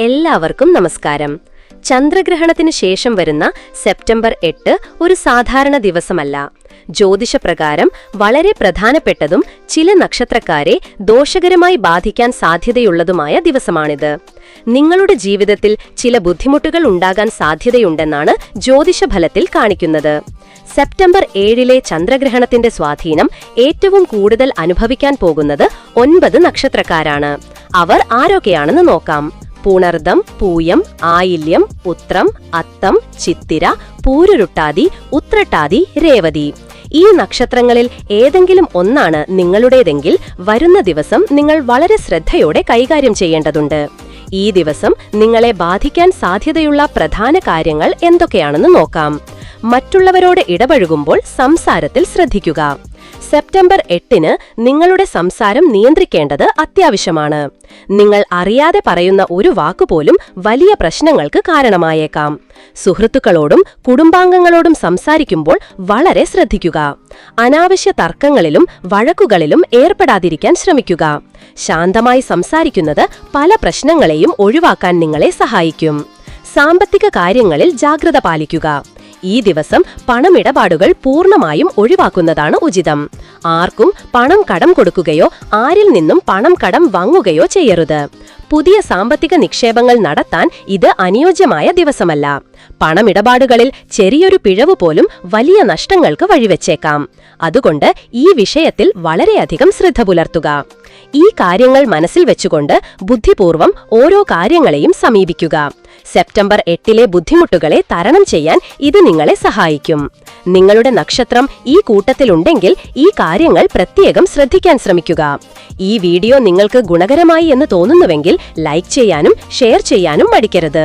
എല്ലാവർക്കും നമസ്കാരം. ചന്ദ്രഗ്രഹണത്തിന് ശേഷം വരുന്ന സെപ്റ്റംബർ എട്ട് ഒരു സാധാരണ ദിവസമല്ല. ജ്യോതിഷപ്രകാരം വളരെ പ്രധാനപ്പെട്ടതും ചില നക്ഷത്രക്കാരെ ദോഷകരമായി ബാധിക്കാൻ സാധ്യതയുള്ളതുമായ ദിവസമാണിത്. നിങ്ങളുടെ ജീവിതത്തിൽ ചില ബുദ്ധിമുട്ടുകൾ ഉണ്ടാകാൻ സാധ്യതയുണ്ടെന്നാണ് ജ്യോതിഷഫലത്തിൽ കാണിക്കുന്നത്. സെപ്റ്റംബർ ഏഴിലെ ചന്ദ്രഗ്രഹണത്തിന്റെ സ്വാധീനം ഏറ്റവും കൂടുതൽ അനുഭവിക്കാൻ പോകുന്നത് ഒൻപത് നക്ഷത്രക്കാരാണ്. അവർ ആരൊക്കെയാണെന്ന് നോക്കാം. പുണർദം പൂയം ആയില്യം ഉത്രം അത്തം ചിത്തിര പൂരുരുട്ടാതി ഉത്രട്ടാതി രേവതി. ഈ നക്ഷത്രങ്ങളിൽ ഏതെങ്കിലും ഒന്നാണ് നിങ്ങളുടേതെങ്കിൽ വരുന്ന ദിവസം നിങ്ങൾ വളരെ ശ്രദ്ധയോടെ കൈകാര്യം ചെയ്യേണ്ടതുണ്ട്. ഈ ദിവസം നിങ്ങളെ ബാധിക്കാൻ സാധ്യതയുള്ള പ്രധാന കാര്യങ്ങൾ എന്തൊക്കെയാണെന്ന് നോക്കാം. മറ്റുള്ളവരോട് ഇടപഴകുമ്പോൾ സംസാരത്തിൽ ശ്രദ്ധിക്കുക. സെപ്റ്റംബർ എട്ടിന് നിങ്ങളുടെ സംസാരം നിയന്ത്രിക്കേണ്ടത് അത്യാവശ്യമാണ്. നിങ്ങൾ അറിയാതെ പറയുന്ന ഒരു വാക്കുപോലും വലിയ പ്രശ്നങ്ങൾക്ക് കാരണമായേക്കാം. സുഹൃത്തുക്കളോടും കുടുംബാംഗങ്ങളോടും സംസാരിക്കുമ്പോൾ വളരെ ശ്രദ്ധിക്കുക. അനാവശ്യ തർക്കങ്ങളിലും വഴക്കുകളിലും ഏർപ്പെടാതിരിക്കാൻ ശ്രമിക്കുക. ശാന്തമായി സംസാരിക്കുന്നത് പല പ്രശ്നങ്ങളെയും ഒഴിവാക്കാൻ നിങ്ങളെ സഹായിക്കും. സാമ്പത്തിക കാര്യങ്ങളിൽ ജാഗ്രത പാലിക്കുക. ഈ ദിവസം പണമിടപാടുകൾ പൂർണമായും ഒഴിവാക്കുന്നതാണ് ഉചിതം. ആർക്കും പണം കടം കൊടുക്കുകയോ ആരിൽ നിന്നും പണം കടം വാങ്ങുകയോ ചെയ്യരുത്. പുതിയ സാമ്പത്തിക നിക്ഷേപങ്ങൾ നടത്താൻ ഇത് അനുയോജ്യമായ ദിവസമല്ല. പണമിടപാടുകളിൽ ചെറിയൊരു പിഴവ് പോലും വലിയ നഷ്ടങ്ങൾക്ക് വഴിവെച്ചേക്കാം. അതുകൊണ്ട് ഈ വിഷയത്തിൽ വളരെയധികം ശ്രദ്ധ പുലർത്തുക. ഈ കാര്യങ്ങൾ മനസ്സിൽ വെച്ചുകൊണ്ട് ബുദ്ധിപൂർവം ഓരോ കാര്യങ്ങളെയും സമീപിക്കുക. സെപ്റ്റംബർ എട്ടിലെ ബുദ്ധിമുട്ടുകളെ തരണം ചെയ്യാൻ ഇത് നിങ്ങളെ സഹായിക്കും. നിങ്ങളുടെ നക്ഷത്രം ഈ കൂട്ടത്തിലുണ്ടെങ്കിൽ ഈ കാര്യങ്ങൾ പ്രത്യേകം ശ്രദ്ധിക്കാൻ ശ്രമിക്കുക. ഈ വീഡിയോ നിങ്ങൾക്ക് ഗുണകരമായി എന്ന് തോന്നുന്നുവെങ്കിൽ ലൈക്ക് ചെയ്യാനും ഷെയർ ചെയ്യാനും മടിക്കരുത്.